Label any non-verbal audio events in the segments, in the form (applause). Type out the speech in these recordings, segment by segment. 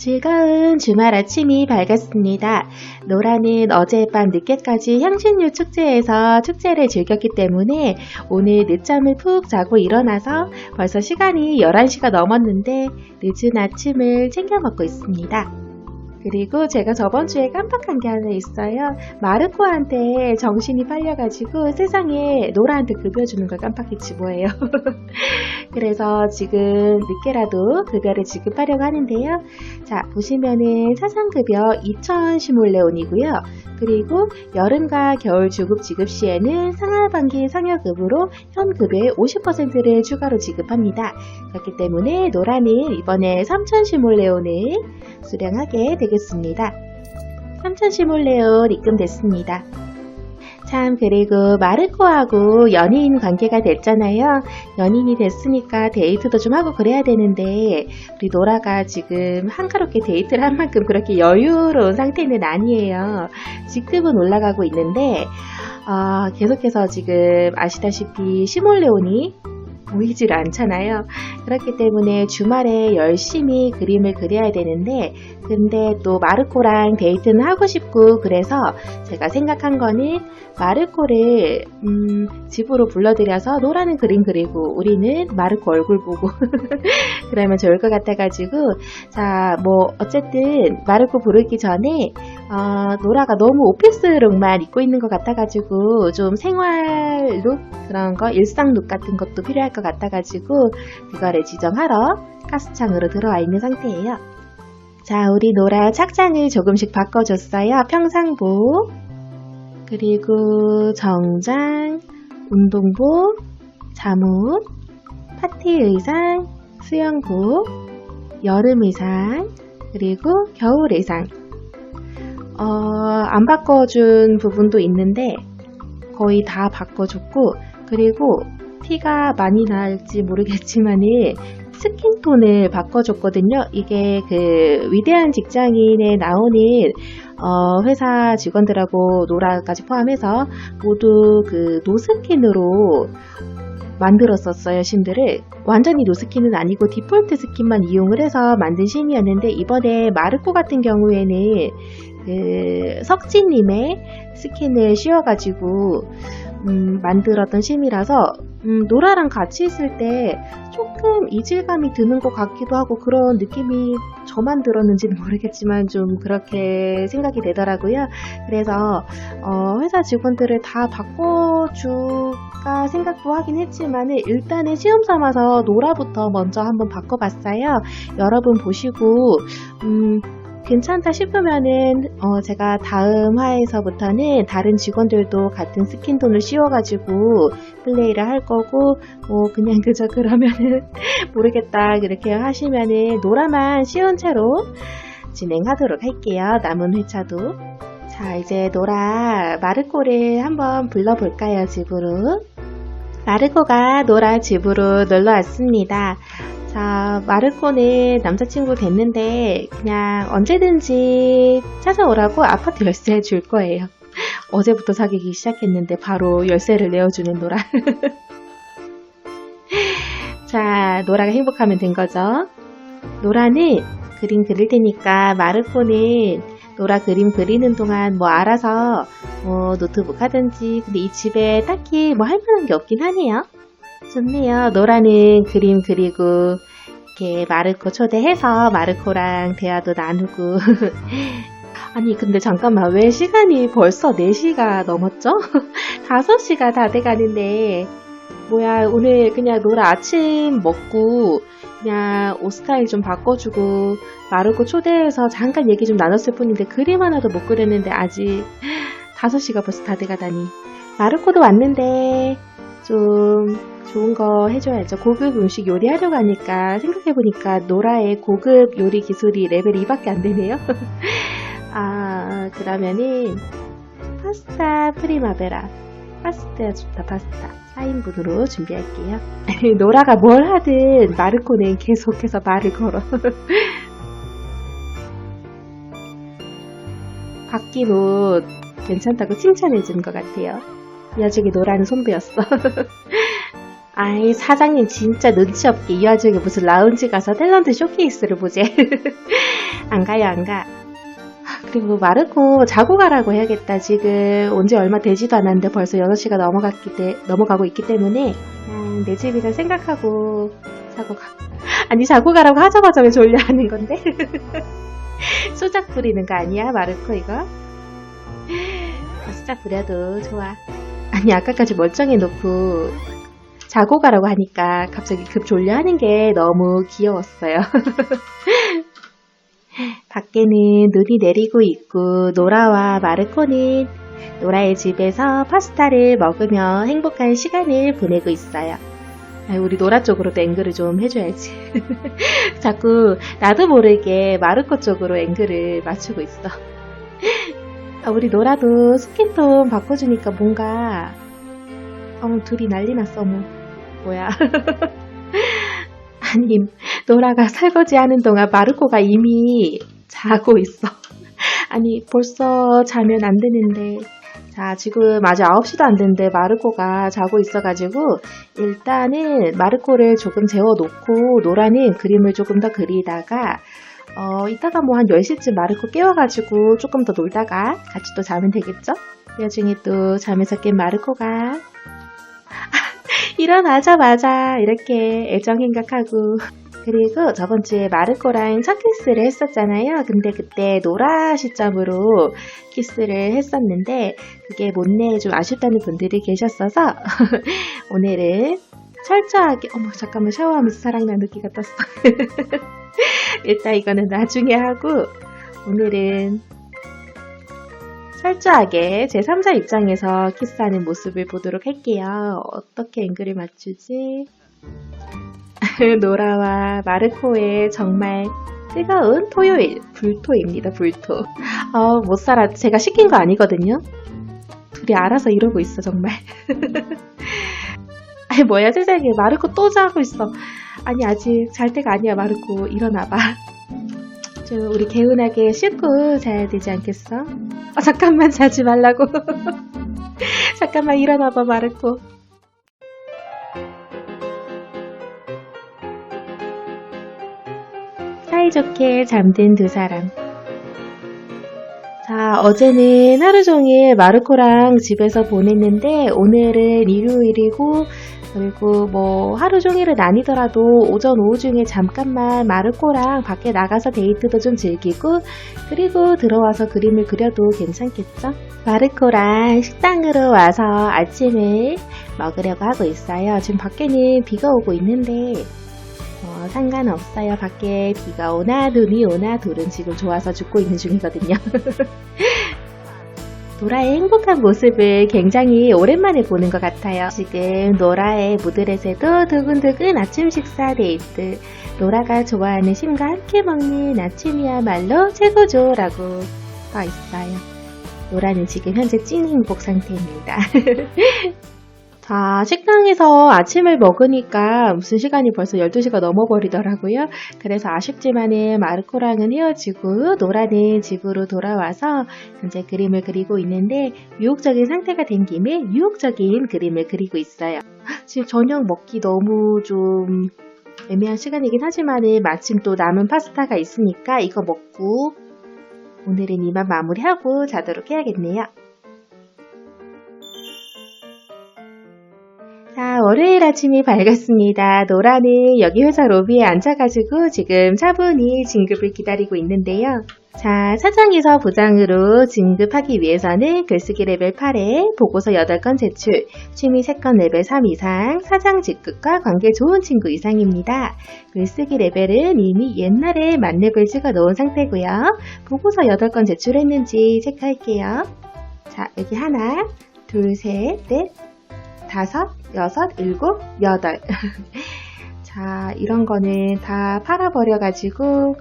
즐거운 주말 아침이 밝았습니다. 노라는 어젯밤 늦게까지 향신료 축제에서 축제를 즐겼기 때문에 오늘 늦잠을 푹 자고 일어나서 벌써 시간이 11시가 넘었는데 늦은 아침을 챙겨 먹고 있습니다. 그리고 제가 저번 주에 깜빡한 게 하나 있어요. 마르코한테 정신이 팔려가지고 세상에 노라한테 급여 주는 걸 깜빡했지 뭐예요. (laughs) 그래서 지금 늦게라도 급여를 지급하려고 하는데요. 자, 보시면은 사상급여 2,000 시몰레온이고요. 그리고 여름과 겨울 주급 지급 시에는 상하반기 상여급으로 현 급여의 50%를 추가로 지급합니다. 그렇기 때문에 노라는 이번에 3,000 시몰레온을 수령하게 되겠습니다. 3,000 시몰레온 입금됐습니다. 참 그리고 마르코하고 연인 관계가 됐잖아요. 연인이 됐으니까 데이트도 좀 하고 그래야 되는데 우리 노라가 지금 한가롭게 데이트를 한 만큼 그렇게 여유로운 상태는 아니에요. 직급은 올라가고 있는데 아, 계속해서 지금 아시다시피 시몰레온이 보이질 않잖아요. 그렇기 때문에 주말에 열심히 그림을 그려야 되는데, 근데 또 마르코랑 데이트는 하고 싶고, 그래서 제가 생각한 거는 마르코를, 음, 집으로 불러들여서 노라는 그림 그리고, 우리는 마르코 얼굴 보고, (laughs) 그러면 좋을 것 같아가지고, 자, 뭐, 어쨌든, 마르코 부르기 전에, 어, 노라가 너무 오피스룩만 입고 있는 것 같아가지고, 좀 생활룩? 그런 거, 일상룩 같은 것도 필요할 것 같아가지고, 그거를 지정하러 가스창으로 들어와 있는 상태예요. 자, 우리 노라 착장을 조금씩 바꿔줬어요. 평상복, 그리고 정장, 운동복, 잠옷, 파티 의상, 수영복, 여름 의상, 그리고 겨울 의상. 어, 안 바꿔준 부분도 있는데 거의 다 바꿔줬고 그리고 티가 많이 날지 모르겠지만은 스킨톤을 바꿔줬거든요. 이게 그 위대한 직장인에 나오는 어, 회사 직원들하고 노라까지 포함해서 모두 그 노스킨으로 만들었었어요, 심들을. 완전히 노스킨은 아니고 디폴트 스킨만 이용을 해서 만든 심이었는데 이번에 마르코 같은 경우에는 그 석진님의 스킨을 씌워가지고 음, 만들었던 심이라서 음, 노라랑 같이 있을 때 조금 이질감이 드는 것 같기도 하고 그런 느낌이 저만 들었는지는 (laughs) 모르겠지만 좀 그렇게 생각이 되더라고요. 그래서 어, 회사 직원들을 다 바꿔줄까 생각도 하긴 했지만 일단은 시험 삼아서 노라부터 먼저 한번 바꿔봤어요. 여러분 보시고 음, 괜찮다 싶으면은 어, 제가 다음 화에서부터는 다른 직원들도 같은 스킨톤을 씌워가지고 플레이를 할 거고 뭐 그냥 (laughs) 그저 그러면은 (laughs) 모르겠다 그렇게 하시면은 노라만 씌운 채로 진행하도록 할게요. 남은 회차도 자 이제 노라 마르코를 한번 불러볼까요 집으로 마르코가 노라 집으로 놀러 왔습니다. 자, 마르코는 남자친구 됐는데 그냥 언제든지 찾아오라고 아파트 열쇠 줄 거예요. (laughs) 어제부터 사귀기 시작했는데 바로 열쇠를 내어주는 노라. (laughs) 자, 노라가 행복하면 된 거죠. 노라는 그림 그릴 테니까 마르코는 노라 그림 그리는 동안 뭐 알아서 뭐 노트북 하든지 근데 이 집에 딱히 뭐 할 만한 게 없긴 하네요. 좋네요. 노라는 그림 그리고 이렇게 마르코 초대해서 마르코랑 대화도 나누고 (laughs) 아니 근데 잠깐만 왜 시간이 벌써 4시가 넘었죠? (laughs) 5시가 다 돼가는데 뭐야 오늘 그냥 노라 아침 먹고 그냥 옷 스타일 좀 바꿔주고 마르코 초대해서 잠깐 얘기 좀 나눴을 뿐인데 그림 하나도 못 그렸는데 아직 5시가 벌써 다 돼가다니 마르코도 왔는데 좀 좋은 거 해줘야죠. 고급 음식 요리하려고 하니까 생각해보니까 노라의 고급 요리 기술이 레벨 2밖에 안 되네요. (laughs) 아, 그러면은 파스타 프리마베라. 파스타 좋다, 파스타. 4인분으로 준비할게요. (laughs) 노라가 뭘 하든 마르코는 계속해서 말을 걸어. (laughs) 바뀐 옷 괜찮다고 칭찬해주는 것 같아요. 이 와중에 노라는 손배였어. 아이 사장님 진짜 눈치 없게 이 와중에 무슨 라운지 가서 탤런트 쇼케이스를 보지. (laughs) 안 가요, 안 가. 그리고 마르코 자고 가라고 해야겠다. 지금 온 지 얼마 되지도 않았는데 벌써 6시가 넘어갔기 때, 넘어가고 있기 때문에 그냥 내 집이라 생각하고 자고 가. 아니, 자고 가라고 하자마자 왜 졸려 하는 건데? (laughs) 수작 부리는 거 아니야, 마르코 이거? 어, 수작 부려도 좋아. 아니, 아까까지 멀쩡해 놓고 자고 가라고 하니까 갑자기 급 졸려 하는 게 너무 귀여웠어요. (laughs) 밖에는 눈이 내리고 있고 노라와 마르코는 노라의 집에서 파스타를 먹으며 행복한 시간을 보내고 있어요. 아, 우리 노라 쪽으로도 앵글을 좀 해줘야지. (laughs) 자꾸 나도 모르게 마르코 쪽으로 앵글을 맞추고 있어. 아, 우리 노라도 스킨톤 바꿔주니까 뭔가 어, 둘이 난리 났어 뭐 뭐야. (laughs) 아니 노라가 설거지 하는 동안 마르코가 이미 자고 있어. (laughs) 아니 벌써 자면 안 되는데. 자 지금 아직 9시도 안 됐는데 마르코가 자고 있어가지고 일단은 마르코를 조금 재워놓고 노라는 그림을 조금 더 그리다가 어, 이따가 뭐 한 10시쯤 마르코 깨워가지고 조금 더 놀다가 같이 또 자면 되겠죠? 그 와중에 또 잠에서 깬 마르코가 (laughs) 일어나자마자 이렇게 애정 행각하고 그리고 저번 주에 마르코랑 첫 키스를 했었잖아요. 근데 그때 노라 시점으로 키스를 했었는데 그게 못내 좀 아쉽다는 분들이 계셨어서 (laughs) 오늘은 철저하게 어머 잠깐만 샤워하면서 사랑 나누기가 떴어. 일단 이거는 나중에 하고 오늘은 철저하게 제 3자 입장에서 키스하는 모습을 보도록 할게요. 어떻게 앵글을 맞추지? (laughs) 노라와 마르코의 정말 뜨거운 토요일 불토입니다. 불토. 어, 못 살아. 제가 시킨 거 아니거든요. 둘이 알아서 이러고 있어 정말. (laughs) 아니 뭐야 세상에 마르코 또 자고 있어. 아니 아직 잘 때가 아니야 마르코 일어나봐. 좀 우리 개운하게 씻고 자야 되지 않겠어? 아, 잠깐만 자지 말라고. (laughs) 잠깐만 일어나봐 마르코. 사이좋게 잠든 두 사람. 자, 어제는 하루 종일 마르코랑 집에서 보냈는데 오늘은 일요일이고 그리고 뭐 하루 종일은 아니더라도 오전 오후 중에 잠깐만 마르코랑 밖에 나가서 데이트도 좀 즐기고 그리고 들어와서 그림을 그려도 괜찮겠죠? 마르코랑 식당으로 와서 아침을 먹으려고 하고 있어요. 지금 밖에는 비가 오고 있는데 어, 상관없어요. 밖에 비가 오나 눈이 오나 둘은 지금 좋아서 죽고 있는 중이거든요. (laughs) 노라의 행복한 모습을 굉장히 오랜만에 보는 것 같아요. 지금 노라의 무드렛에도 두근두근 아침 식사 데이트. 노라가 좋아하는 심과 함께 먹는 아침이야말로 최고죠 라고 써 있어요. 노라는 지금 현재 찐 행복 상태입니다. (laughs) 자, 식당에서 아침을 먹으니까 무슨 시간이 벌써 12시가 넘어버리더라고요. 그래서 아쉽지만은 마르코랑은 헤어지고 노라는 집으로 돌아와서 현재 그림을 그리고 있는데 유혹적인 상태가 된 김에 유혹적인 그림을 그리고 있어요. 지금 저녁 먹기 너무 좀 애매한 시간이긴 하지만은 마침 또 남은 파스타가 있으니까 이거 먹고 오늘은 이만 마무리하고 자도록 해야겠네요. 자, 월요일 아침이 밝았습니다. 노라는 여기 회사 로비에 앉아가지고 지금 차분히 진급을 기다리고 있는데요. 자, 사장에서 부장으로 진급하기 위해서는 글쓰기 레벨 8에 보고서 8건 제출, 취미 3건 레벨 3 이상, 사장 직급과 관계 좋은 친구 이상입니다. 글쓰기 레벨은 이미 옛날에 만렙을 찍어 놓은 상태고요. 보고서 8건 제출했는지 체크할게요. 자, 여기 하나, 둘, 셋, 넷, 다섯, 여섯, 일곱, 여덟. (laughs) 자, 이런 거는 다 팔아버려가지고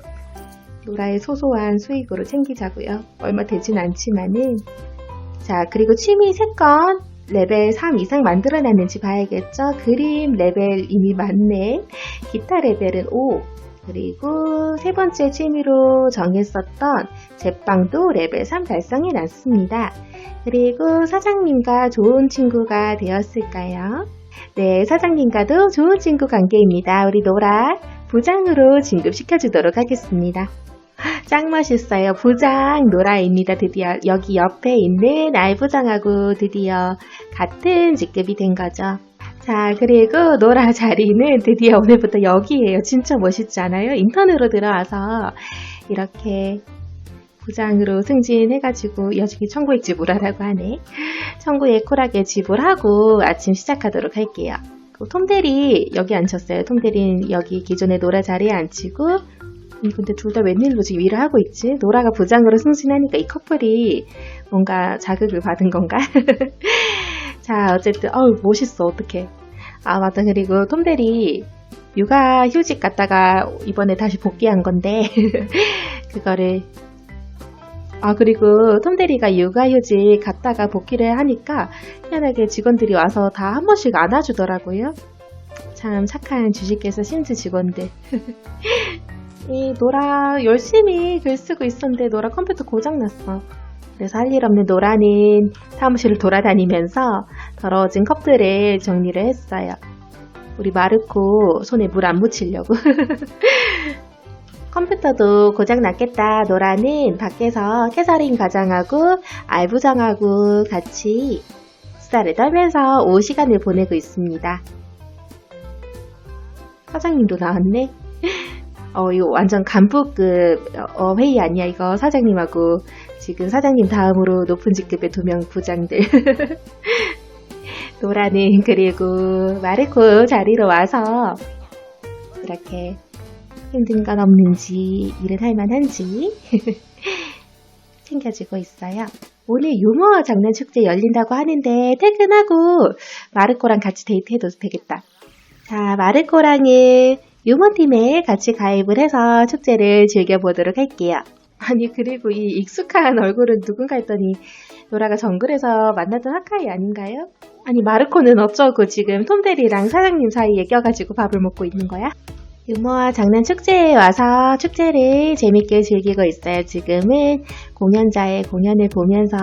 노라의 소소한 수익으로 챙기자고요. 얼마 되진 않지만은. 자, 그리고 취미 3건 레벨 3 이상 만들어놨는지 봐야겠죠. 그림 레벨 이미 많네. 기타 레벨은 5. 그리고 세 번째 취미로 정했었던 제빵도 레벨 3 달성해 놨습니다. 그리고 사장님과 좋은 친구가 되었을까요? 네, 사장님과도 좋은 친구 관계입니다. 우리 노라 부장으로 진급시켜주도록 하겠습니다. 짱 멋있어요. 부장 노라입니다. 드디어 여기 옆에 있는 알부장하고 드디어 같은 직급이 된 거죠. 자, 그리고 노라 자리는 드디어 오늘부터 여기에요. 진짜 멋있지 않아요? 인턴으로 들어와서 이렇게 부장으로 승진해가지고 여기 천국에 지불하라고 하네. 천국에 쿨하게 지불하고 아침 시작하도록 할게요. 그 톰대리 여기 앉혔어요. 톰대리는 여기 기존에 노라 자리에 앉히고 음, 근데 둘 다 웬일로 지금 일을 하고 있지? 노라가 부장으로 승진하니까 이 커플이 뭔가 자극을 받은 건가? (laughs) 자, 어쨌든, 어우, 멋있어, 어떡해. 아, 맞다. 그리고 톰대리 육아 휴직 갔다가 이번에 다시 복귀한 건데, (laughs) 그거를, 아, 그리고 톰대리가 육아휴직 갔다가 복귀를 하니까 희한하게 직원들이 와서 다 한 번씩 안아주더라고요. 참 착한 주식회사 신즈 직원들. (laughs) 이 노라 열심히 글 쓰고 있었는데 노라 컴퓨터 고장났어. 그래서 할 일 없는 노라는 사무실을 돌아다니면서 더러워진 컵들을 정리를 했어요. 우리 마르코 손에 물 안 묻히려고. (laughs) 컴퓨터도 고장 났겠다. 노라는 밖에서 캐서린 과장하고 알부장하고 같이 수다를 떨면서 오후 시간을 보내고 있습니다. 사장님도 나왔네. 어, 이거 완전 간부급 어, 회의 아니야, 이거 사장님하고 지금 사장님 다음으로 높은 직급의 두 명 부장들. (laughs) 노라는 그리고 마르코 자리로 와서 이렇게 힘든 건 없는지 일은 할 만한지 (laughs) 챙겨주고 있어요. 오늘 유머 장난 축제 열린다고 하는데 퇴근하고 마르코랑 같이 데이트해도 되겠다. 자, 마르코랑은 유머팀에 같이 가입을 해서 축제를 즐겨보도록 할게요. 아니, 그리고 이 익숙한 얼굴은 누군가 했더니 노라가 정글에서 만나던 하카이 아닌가요? 아니, 마르코는 어쩌고 지금 톰대리랑 사장님 사이에 껴가지고 밥을 먹고 있는 거야? 유머와 장난 축제에 와서 축제를 재밌게 즐기고 있어요. 지금은 공연자의 공연을 보면서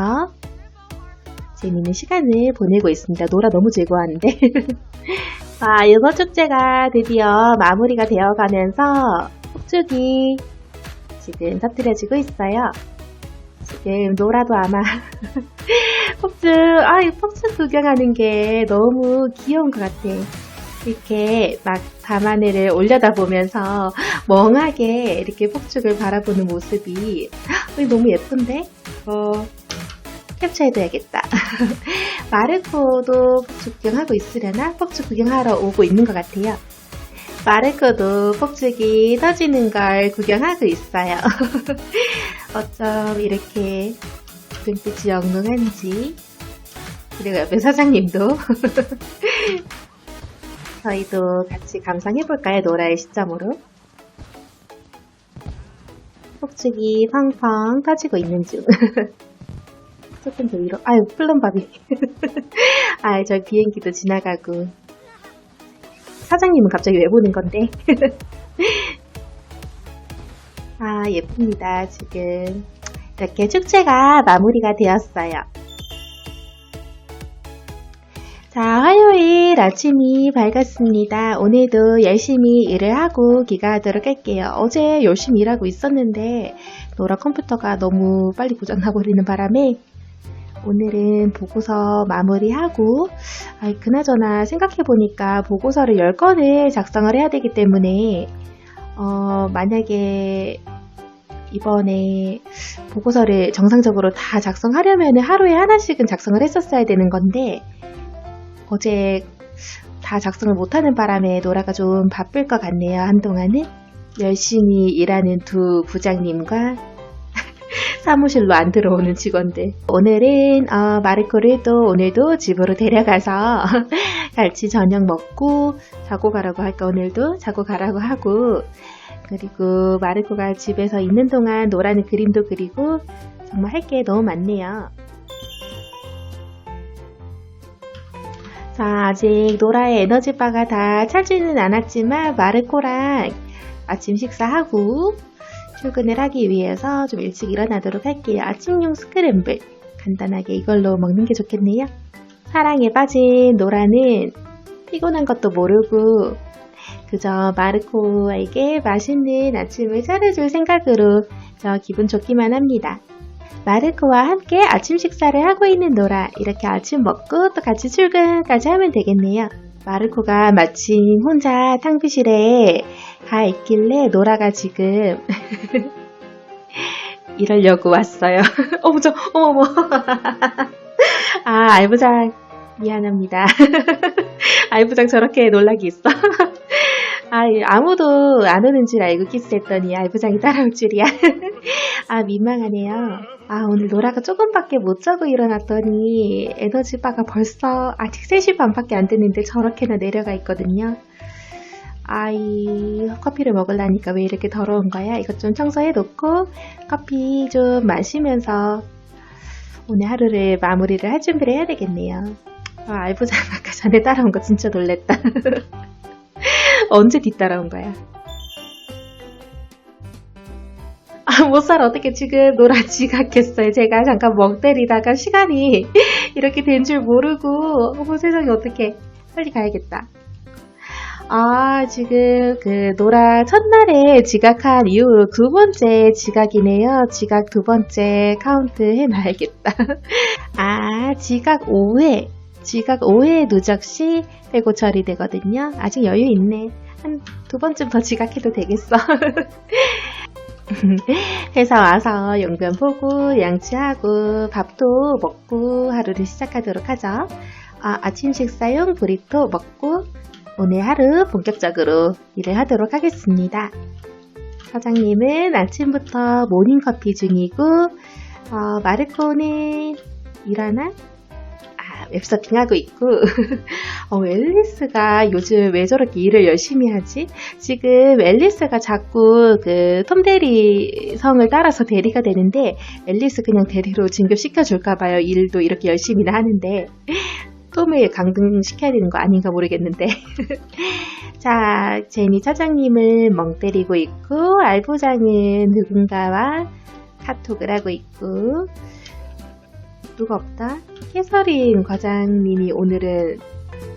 재밌는 시간을 보내고 있습니다. 노라 너무 즐거워하는데. (laughs) 아, 유머 축제가 드디어 마무리가 되어가면서 폭죽이 지금 터뜨려지고 있어요. 지금 노라도 아마 (laughs) 폭죽, 아, 이 폭죽 구경하는 게 너무 귀여운 것 같아. 이렇게 막 밤하늘을 올려다 보면서 멍하게 이렇게 폭죽을 바라보는 모습이 헉, 너무 예쁜데? 어, 캡처해둬야겠다. (laughs) 마르코도 폭죽 구경하고 있으려나? 폭죽 구경하러 오고 있는 것 같아요. 마르코도 폭죽이 터지는 걸 구경하고 있어요. (laughs) 어쩜 이렇게 눈빛이 영롱한지. 그리고 옆에 사장님도. (laughs) 저희도 같이 감상해볼까요? 노라의 시점으로. 폭죽이 팡팡 터지고 있는 중. (laughs) 조금 더 위로. 아유, 플럼밥이. 아유, 저 비행기도 지나가고. 사장님은 갑자기 왜 보는 건데? (laughs) 아, 예쁩니다. 지금. 이렇게 축제가 마무리가 되었어요. 자, 화요일 아침이 밝았습니다. 오늘도 열심히 일을 하고 귀가하도록 할게요. 어제 열심히 일하고 있었는데, 노라 컴퓨터가 너무 빨리 고장나버리는 바람에, 오늘은 보고서 마무리하고, 아 그나저나 생각해보니까 보고서를 10건을 작성을 해야 되기 때문에, 어, 만약에 이번에 보고서를 정상적으로 다 작성하려면 하루에 하나씩은 작성을 했었어야 되는 건데, 어제 다 작성을 못하는 바람에 노라가 좀 바쁠 것 같네요. 한동안은 열심히 일하는 두 부장님과 사무실로 안 들어오는 직원들. 오늘은 어, 마르코를 또 오늘도 집으로 데려가서 (laughs) 같이 저녁 먹고 자고 가라고 할까 오늘도 자고 가라고 하고 그리고 마르코가 집에서 있는 동안 노라는 그림도 그리고 정말 할 게 너무 많네요. 자, 아직 노라의 에너지바가 다 차지는 않았지만 마르코랑 아침 식사하고 출근을 하기 위해서 좀 일찍 일어나도록 할게요. 아침용 스크램블 간단하게 이걸로 먹는 게 좋겠네요. 사랑에 빠진 노라는 피곤한 것도 모르고 그저 마르코에게 맛있는 아침을 차려줄 생각으로 저 기분 좋기만 합니다. 마르코와 함께 아침 식사를 하고 있는 노라 이렇게 아침 먹고 또 같이 출근까지 하면 되겠네요. 마르코가 마침 혼자 탕비실에 가 있길래 노라가 지금 (laughs) 이러려고 왔어요. (laughs) 어머 저 어머머 (laughs) 아 알부장 미안합니다. 알부장 저렇게 놀라기 있어. 아, 아무도 안 오는 줄 알고 키스했더니 알부장이 따라올 줄이야. 아, 민망하네요. 아, 오늘 노라가 조금밖에 못 자고 일어났더니 에너지 바가 벌써 아직 3시 반밖에 안 됐는데 저렇게나 내려가 있거든요. 아이, 커피를 먹으려니까 왜 이렇게 더러운 거야? 이것 좀 청소해 놓고 커피 좀 마시면서 오늘 하루를 마무리를 할 준비를 해야 되겠네요. 아, 알부장 아까 전에 따라온 거 진짜 놀랬다. (laughs) 언제 뒤따라온 거야? 못 살아. 어떻게 지금 노라 지각했어요. 제가 잠깐 멍 때리다가 시간이 (laughs) 이렇게 된 줄 모르고, 어머 세상에 어떻게. 빨리 가야겠다. 아, 지금 그 노라 첫날에 지각한 이후로 두 번째 지각이네요. 지각 두 번째 카운트 해놔야겠다. (laughs) 아, 지각 5회. 지각 5회 누적 시 빼고 처리되거든요. 아직 여유 있네. 한 두 번쯤 더 지각해도 되겠어. (laughs) (laughs) 회사 와서 용변 보고 양치하고 밥도 먹고 하루를 시작하도록 하죠. 아, 아침 식사용 브리토 먹고 오늘 하루 본격적으로 일을 하도록 하겠습니다. 사장님은 아침부터 모닝커피 중이고 어, 마르코는 일하나? 아, 웹서핑하고 있고 (laughs) 어, 앨리스가 요즘 왜 저렇게 일을 열심히 하지? 지금 앨리스가 자꾸 그 톰대리 성을 따라서 대리가 되는데 앨리스 그냥 대리로 진급시켜줄까 봐요. 일도 이렇게 열심히나 하는데 톰을 강등시켜야 되는 거 아닌가 모르겠는데 (laughs) 자 제니 차장님은 멍 때리고 있고 알부장은 누군가와 카톡을 하고 있고 누가 없다? 캐서린 과장님이 오늘은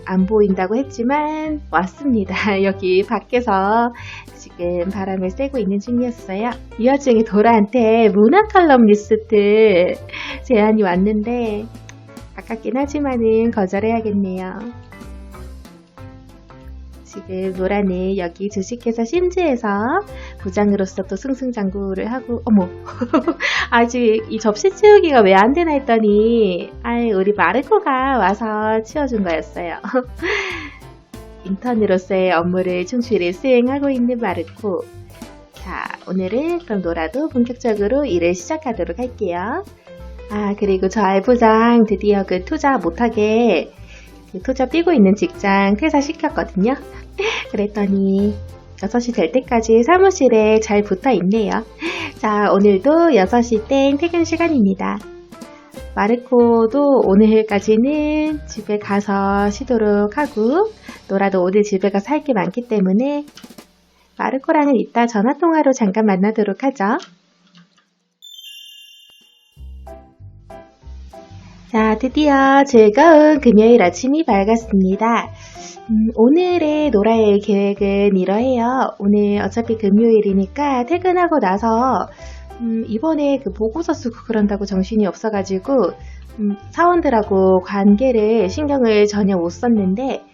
안 보인다고 했지만 왔습니다. (laughs) 여기 밖에서 지금 바람을 쐬고 있는 중이었어요. 이 와중에 도라한테 문화 칼럼 리스트 제안이 왔는데 아깝긴 하지만은 거절해야겠네요. 지금 노라는 여기 주식회사 심지에서 부장으로서 또 승승장구를 하고 어머 (laughs) 아직 이 접시 치우기가 왜 안 되나 했더니 아이 우리 마르코가 와서 치워준 거였어요. (laughs) 인턴으로서의 업무를 충실히 수행하고 있는 마르코. 자 오늘은 그럼 노라도 본격적으로 일을 시작하도록 할게요. 아 그리고 저 알부장 드디어 그 투자 못하게 그 투자 뛰고 있는 직장 퇴사시켰거든요. (laughs) 그랬더니 6시 될 때까지 사무실에 잘 붙어 있네요. (laughs) 자, 오늘도 6시 땡 퇴근 시간입니다. 마르코도 오늘까지는 집에 가서 쉬도록 하고, 노라도 오늘 집에 가서 할 게 많기 때문에 마르코랑은 이따 전화통화로 잠깐 만나도록 하죠. 자, 드디어 즐거운 금요일 아침이 밝았습니다. 음, 오늘의 노라의 계획은 이러해요. 오늘 어차피 금요일이니까 퇴근하고 나서 음, 이번에 그 보고서 쓰고 그런다고 정신이 없어가지고 음, 사원들하고 관계를 신경을 전혀 못 썼는데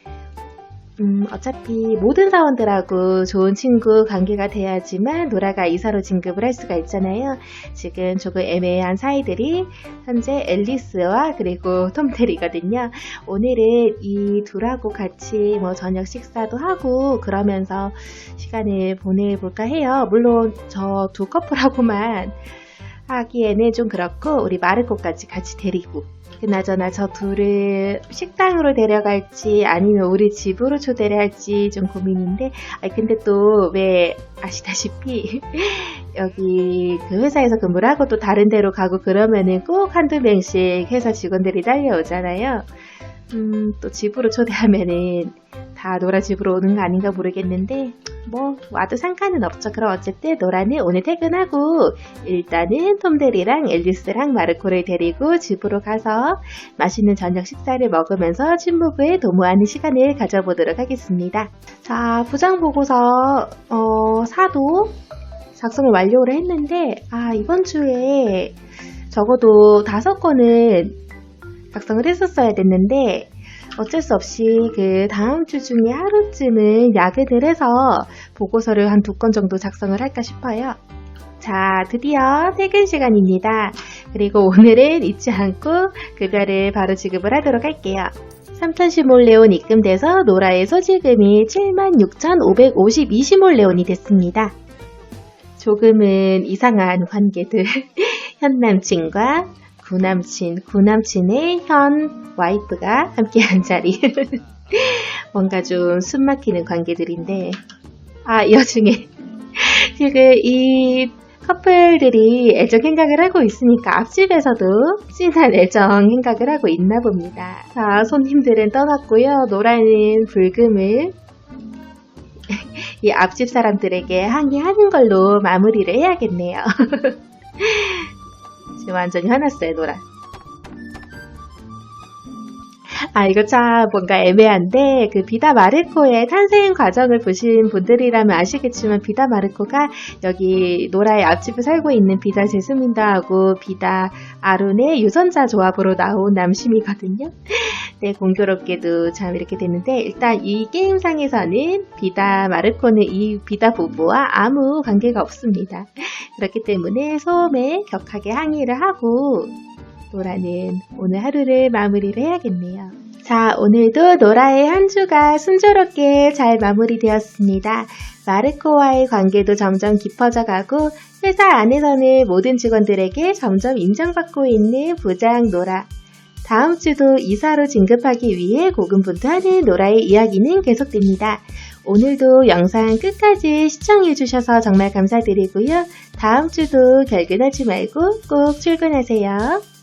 음, 어차피 모든 사원들하고 좋은 친구 관계가 돼야지만 노라가 이사로 진급을 할 수가 있잖아요. 지금 조금 애매한 사이들이 현재 앨리스와 그리고 톰테리거든요. 오늘은 이 둘하고 같이 뭐 저녁 식사도 하고 그러면서 시간을 보내볼까 해요. 물론 저 두 커플하고만 하기에는 좀 그렇고 우리 마르코까지 같이 데리고 그나저나 저 둘을 식당으로 데려갈지 아니면 우리 집으로 초대를 할지 좀 고민인데 아 근데 또 왜 아시다시피 (laughs) 여기 그 회사에서 근무를 하고 또 다른 데로 가고 그러면은 꼭 한두 명씩 회사 직원들이 달려오잖아요. 음, 또 집으로 초대하면은 다 놀아 집으로 오는 거 아닌가 모르겠는데 뭐 와도 상관은 없죠. 그럼 어쨌든 노라는 오늘 퇴근하고 일단은 톰데리랑 앨리스랑 마르코를 데리고 집으로 가서 맛있는 저녁 식사를 먹으면서 친목을 도모하는 시간을 가져보도록 하겠습니다. 자, 부장 보고서 어, 사도 작성을 완료를 했는데 아 이번 주에 적어도 다섯 건은 작성을 했었어야 됐는데 어쩔 수 없이 그 다음 주 중에 하루쯤은 야근을 해서 보고서를 한 두 건 정도 작성을 할까 싶어요. 자, 드디어 퇴근 시간입니다. 그리고 오늘은 잊지 않고 급여를 바로 지급을 하도록 할게요. 3,010몰레온 입금돼서 노라의 소지금이 76,552시몰레온이 됐습니다. 조금은 이상한 관계들, (laughs) 현 남친과 구남친, 구남친의 현 와이프가 함께한 자리. (laughs) 뭔가 좀 숨막히는 관계들인데, 아, 이 와중에, (laughs) 지금 이 커플들이 애정 행각을 하고 있으니까 앞집에서도 진한 애정 행각을 하고 있나 봅니다. 자, 손님들은 떠났고요. 노라는 불금을 (laughs) 이 앞집 사람들에게 항의하는 걸로 마무리를 해야겠네요. 완전히 화났어요, 노라. 아, 이거 참 뭔가 애매한데, 그 비다 마르코의 탄생 과정을 보신 분들이라면 아시겠지만, 비다 마르코가 여기 노라의 앞집에 살고 있는 비다 제스민다하고 비다 아룬의 유선자 조합으로 나온 남심이거든요. 네, 공교롭게도 참 이렇게 됐는데, 일단 이 게임상에서는 비다 마르코는 이 비다 부부와 아무 관계가 없습니다. 그렇기 때문에 소음에 격하게 항의를 하고, 노라는 오늘 하루를 마무리를 해야겠네요. 자, 오늘도 노라의 한 주가 순조롭게 잘 마무리되었습니다. 마르코와의 관계도 점점 깊어져 가고 회사 안에서는 모든 직원들에게 점점 인정받고 있는 부장 노라. 다음 주도 이사로 진급하기 위해 고군분투하는 노라의 이야기는 계속됩니다. 오늘도 영상 끝까지 시청해주셔서 정말 감사드리고요. 다음 주도 결근하지 말고 꼭 출근하세요.